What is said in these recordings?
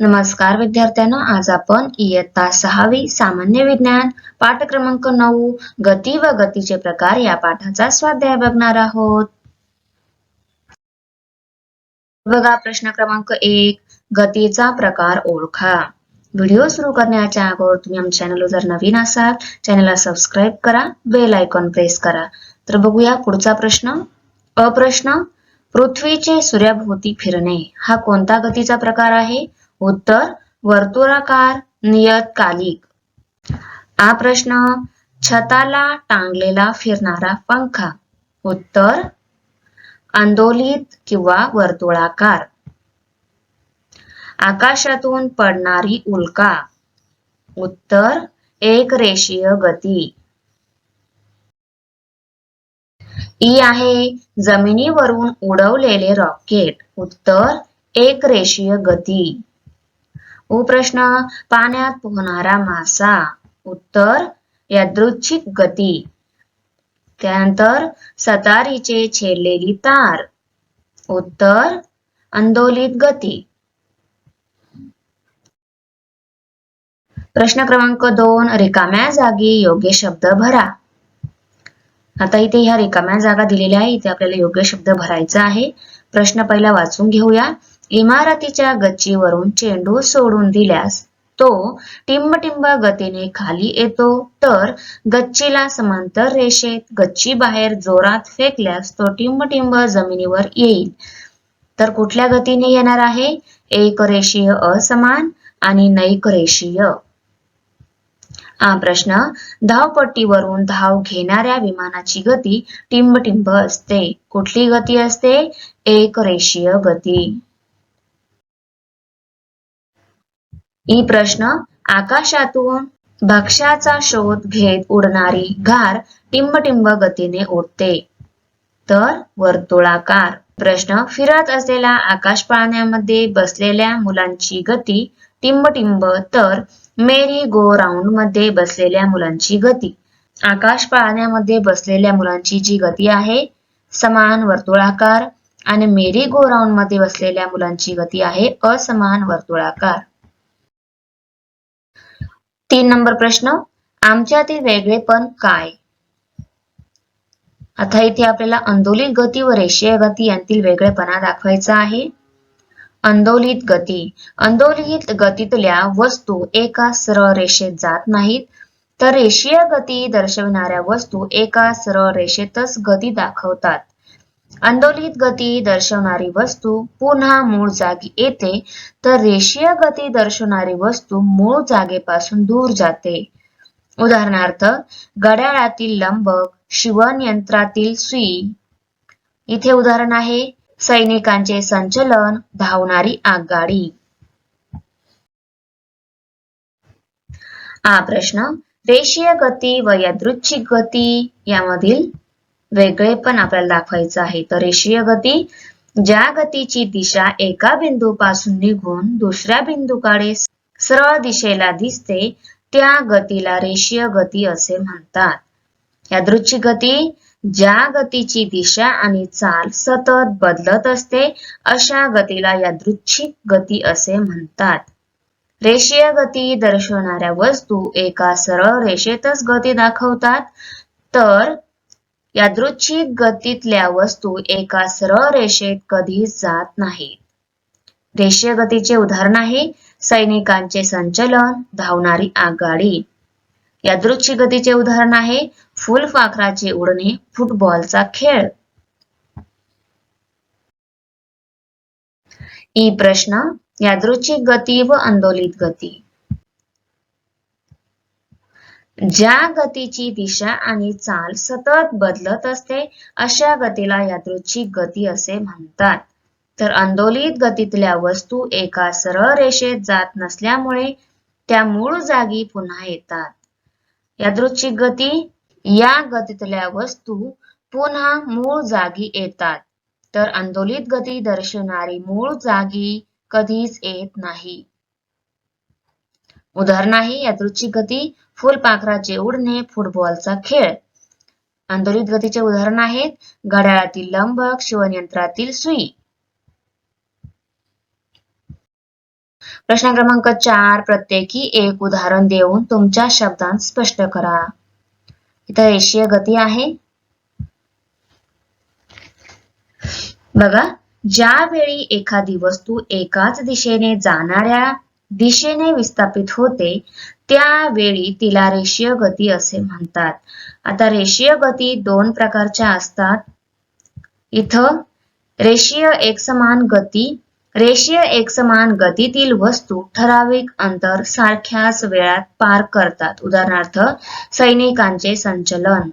नमस्कार विद्यार्थ्यांनो. आज आपण इयत्ता सहावी सामान्य विज्ञान पाठ क्रमांक नऊ गती व गतीचे प्रकार या पाठाचा स्वाध्याय बघणार आहोत. बघा प्रश्न क्रमांक एक गतीचा प्रकार ओळखा. व्हिडिओ सुरू करण्याच्या अगोदर तुम्ही आमच्या चॅनल जर नवीन असाल चॅनलला सबस्क्राईब करा बेल आयकॉन प्रेस करा. तर बघूया पुढचा प्रश्न. अप्रश्न पृथ्वीचे सूर्याभोवती फिरणे हा कोणता गतीचा प्रकार आहे? उत्तर वर्तुळाकार नियतकालिक. हा प्रश्न छताला टांगलेला फिरणारा पंखा. उत्तर आंदोलित किंवा वर्तुळाकार. आकाशातून पडणारी उल्का. उत्तर एक रेषीय गती. ई आहे जमिनीवरून उडवलेले रॉकेट. उत्तर एक रेषीय गती. उप्रश्न प्रश्न पाण्यात पोहणारा मासा. उत्तर यादृच्छिक गती. त्यानंतर सतारीचे छेडलेली तार. उत्तर आंदोलित गती. प्रश्न क्रमांक दोन रिकाम्या जागी योग्य शब्द भरा. आता इथे ह्या रिकाम्या जागा दिलेल्या आहे इथे आपल्याला योग्य शब्द भरायचा आहे. प्रश्न पहिला वाचून घेऊया. इमारतीच्या गच्चीवरून चेंडू सोडून दिल्यास तो टिंबटिंब गतीने खाली येतो. तर गच्चीला समांतर रेषेत गच्ची बाहेर जोरात फेकल्यास तो टिंबटिंब जमिनीवर येईल. तर कुठल्या गतीने येणार आहे? एक रेषीय असमान आणि नैक रेषीय. हा प्रश्न धावपट्टीवरून धाव घेणाऱ्या विमानाची गती टिंबटिंब असते. कुठली गती असते? एक रेषीय गती. ई प्रश्न आकाशातून भक्ष्याचा शोध घेत उडणारी घार टिंबटिंब गतीने उडते तर वर्तुळाकार प्रश्न फिरत असलेल्या आकाश पाळण्यामध्ये बसलेल्या मुलांची गती टिंबटिंब तर मेरी गो राऊंडमध्ये बसलेल्या मुलांची गती. आकाश पाळण्यामध्ये बसलेल्या मुलांची जी गती आहे समान वर्तुळाकार आणि मेरी गो राऊंडमध्ये बसलेल्या मुलांची गती आहे असमान वर्तुळाकार. तीन नंबर प्रश्न. आमच्यातील वेगळेपण काय? आता इथे आपल्याला आंदोलित गती व रेषीय गती यांतील वेगळेपणा दाखवायचा आहे. आंदोलित गती. अंदोलित गतीतल्या वस्तू एका सरळ रेषेत जात नाहीत. तर रेषीय गती दर्शविणाऱ्या वस्तू एका सरळ रेषेतच गती दाखवतात. अंदोलित गती दर्शवणारी वस्तू पुन्हा मूळ जागी येते तर रेषीय गती दर्शवणारी वस्तू मूळ जागेपासून दूर जाते. उदाहरणार्थ घड्याळातील लंबक शिवण यंत्रातील सुई. इथे उदाहरण आहे सैनिकांचे संचलन धावणारी आगगाडी हा प्रश्न रेषीय गती व यादृच्छिक गती यामधील वेगळेपण आपल्याला दाखवायचं आहे. तर रेषीय गती ज्या गतीची दिशा एका बिंदूपासून निघून दुसऱ्या बिंदूकडे सरळ दिशेला दिसते त्या गतीला रेषीय गती असे म्हणतात. यादृच्छिक गती ज्या गतीची दिशा आणि चाल सतत बदलत असते अशा गतीला यादृच्छिक गती असे म्हणतात. रेषीय गती दर्शवणाऱ्या वस्तू एका सरळ रेषेतच गती दाखवतात. तर यादृच्छिक गतीतल्या वस्तू एका सरळ रेषेत कधीच जात नाहीत. रेषीय गतीचे उदाहरण आहे सैनिकांचे संचलन धावणारी आगगाडी यादृच्छिक गतीचे उदाहरण आहे फुलफाखराचे उडणे फुटबॉलचा खेळ. ई प्रश्न यादृच्छिक गती व आंदोलित गती. ज्या गतीची दिशा आणि चाल सतत बदलत असते अशा गतीला यादृच्छिक गती असे म्हणतात. तर आंदोलित गतीतल्या वस्तू एका सरळ रेषेत जात नसल्यामुळे त्या मूळ जागी पुन्हा येतात. यादृच्छिक गती या गतीतल्या वस्तू पुन्हा मूळ जागी येतात. तर आंदोलित गती दर्शवणारी मूळ जागी कधीच येत नाही. उदाहरण आहे यादृच्छिक गती फुलपाखराचे उडणे फुटबॉलचा खेळ. आंदोलित गतीचे उदाहरण आहेत घड्याळातील लंबक शिवणयंत्रातील सुई. प्रश्न क्रमांक चार प्रत्येकी एक उदाहरण देऊन तुमच्या शब्दांत स्पष्ट करा. इथं रेषीय गती आहे. बघा ज्यावेळी एखादी वस्तू एकाच दिशेने जाणाऱ्या दिशेने विस्थापित होते त्यावेळी तिला रेषीय गती असे म्हणतात. आता रेषीय गती दोन प्रकारच्या असतात. इथं रेषीय एकसमान गती रेषीय एकसमान गतीतील वस्तू ठराविक अंतर सारख्याच वेळात पार करतात. उदाहरणार्थ सैनिकांचे संचलन.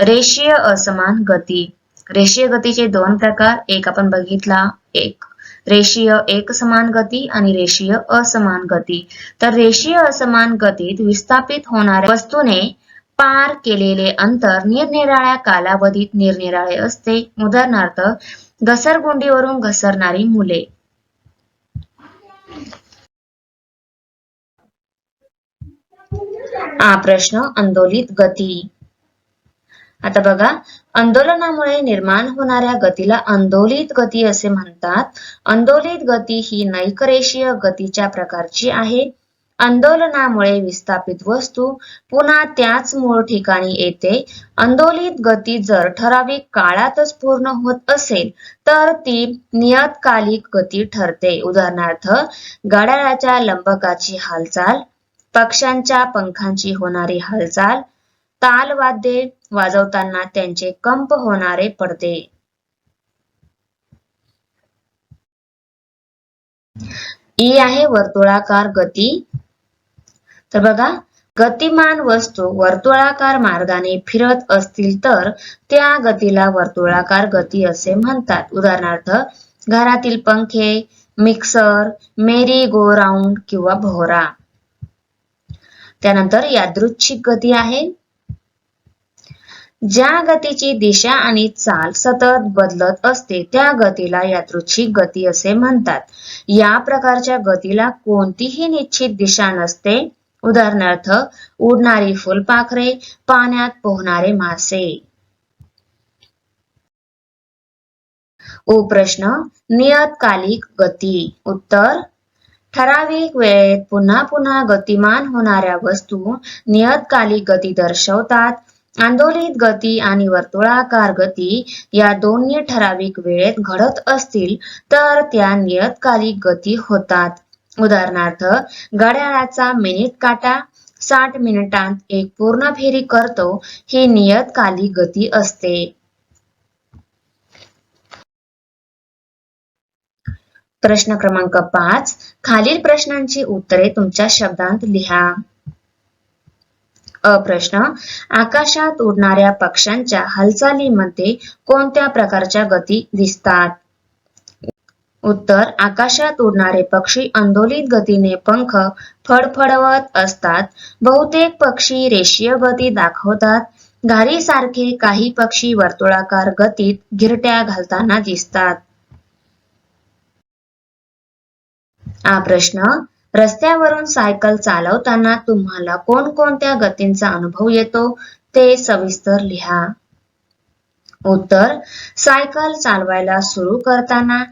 रेषीय असमान गती. रेषीय गतीचे दोन प्रकार एक आपण बघितला एक रेषीय एकसमान गती आणि रेषीय असमान गती तर रेषीय असमान गतीत विस्थापित होणाऱ्या वस्तूने पार केलेले अंतर निरनिराळ्या कालावधीत निरनिराळे असते उदाहरणार्थ घसरगुंडीवरून घसरणारी मुले हा प्रश्न आंदोलित गती आता बघा आंदोलनामुळे निर्माण होणाऱ्या गतीला आंदोलित गती असे म्हणतात. आंदोलित गती ही नैकरेषीय गतीच्या प्रकारची आहे. आंदोलनामुळे विस्थापित वस्तू पुन्हा त्याच मूळ ठिकाणी येते. आंदोलित गती जर ठराविक काळातच पूर्ण होत असेल तर ती नियतकालिक गती ठरते. उदाहरणार्थ गाड्याच्या लंबकाची हालचाल पक्ष्यांच्या पंखांची होणारी हालचाल तालवाद्ये वाजवताना त्यांचे कंप होणारे पडते ई आहे वर्तुळाकार गती. तर बघा गतिमान वस्तू वर्तुळाकार मार्गाने फिरत असतील तर त्या गतीला वर्तुळाकार गती असे म्हणतात. उदाहरणार्थ घरातील पंखे मिक्सर मेरी गो राऊंड किंवा भोवरा. त्यानंतर यादृच्छिक गती आहे. ज्या गतीची दिशा आणि चाल सतत बदलत असते त्या गतीला यादृच्छिक गती असे म्हणतात. या प्रकारच्या गतीला कोणतीही निश्चित दिशा नसते. उदाहरणार्थ उडणारी फुलपाखरे पाण्यात पोहणारे मासे. प्रश्न नियतकालिक गती. उत्तर ठराविक वेळेत पुन्हा पुन्हा गतिमान होणाऱ्या वस्तू नियतकालिक गती दर्शवतात. आंदोलित गती आणि वर्तुळाकार गती या दोन्ही ठराविक वेळेत घडत असतील तर त्या नियतकालिक गती होतात. उदाहरणार्थ घड्याळाचा मिनिट काटा साठ मिनिटांत एक पूर्ण फेरी करतो ही नियतकालिक गती असते. प्रश्न क्रमांक पाच खालील प्रश्नांची उत्तरे तुमच्या शब्दांत लिहा. अ प्रश्न आकाशात उडणाऱ्या पक्ष्यांच्या हालचालीमध्ये कोणत्या प्रकारच्या गती दिसतात? उत्तर. आकाशात उडणारे पक्षी आंदोलित गतीने पंख फडफडवत असतात. बहुतेक पक्षी रेषीय गती दाखवतात. घारीसारखे काही पक्षी वर्तुळाकार गतीत गिरट्या घालताना दिसतात. हा प्रश्न. रस्त्यावरून सायकल चालवताना तुम्हाला कोणकोणत्या गतींचा अनुभव येतो ते सविस्तर लिहा. उत्तर सायकल चालवायला सुरू करताना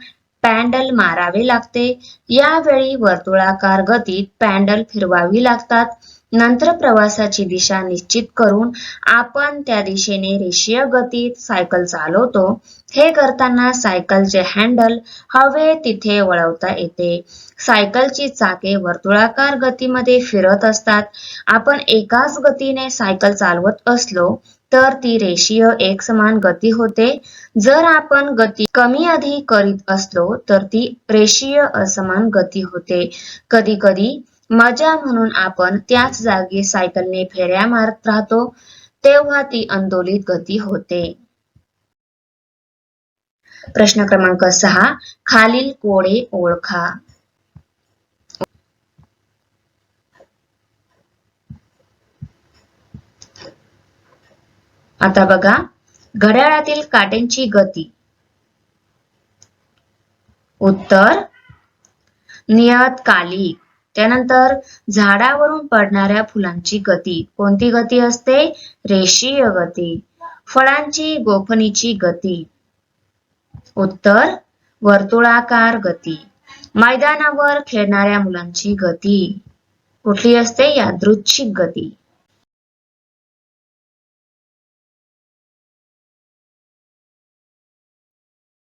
पॅन्डल मारावे लागते. यावेळी वर्तुळाकार गतीत पॅन्डल फिरवावी लागतात. नंतर प्रवासाची दिशा निश्चित करून आपण त्या दिशेने रेषीय गतीत सायकल चालवतो. हे करताना सायकलचे हँडल हवे तिथे वळवता येते. सायकलची चाके वर्तुळाकार गतीमध्ये फिरत असतात. आपण एकाच गतीने सायकल चालवत असलो तर ती रेषीय एकसमान गती होते. जर आपण गती कमी अधिक करीत असलो तर ती रेषीय असमान गती होते. कधी कधी मजा म्हणून आपण त्याच जागी सायकलने फेऱ्या मारत राहतो तेव्हा ती आंदोलित गती होते. प्रश्न क्रमांक सहा खालील कोडे ओळखा. आता बघा घड्याळातील काट्यांची गती. उत्तर नियतकालिक. त्यानंतर झाडावरून पडणाऱ्या फुलांची गती. कोणती गती असते? रेषीय गती. फळांची गोफणीची गती. उत्तर वर्तुळाकार गती. मैदानावर खेळणाऱ्या मुलांची गती. कुठली असते? यादृच्छिक गती.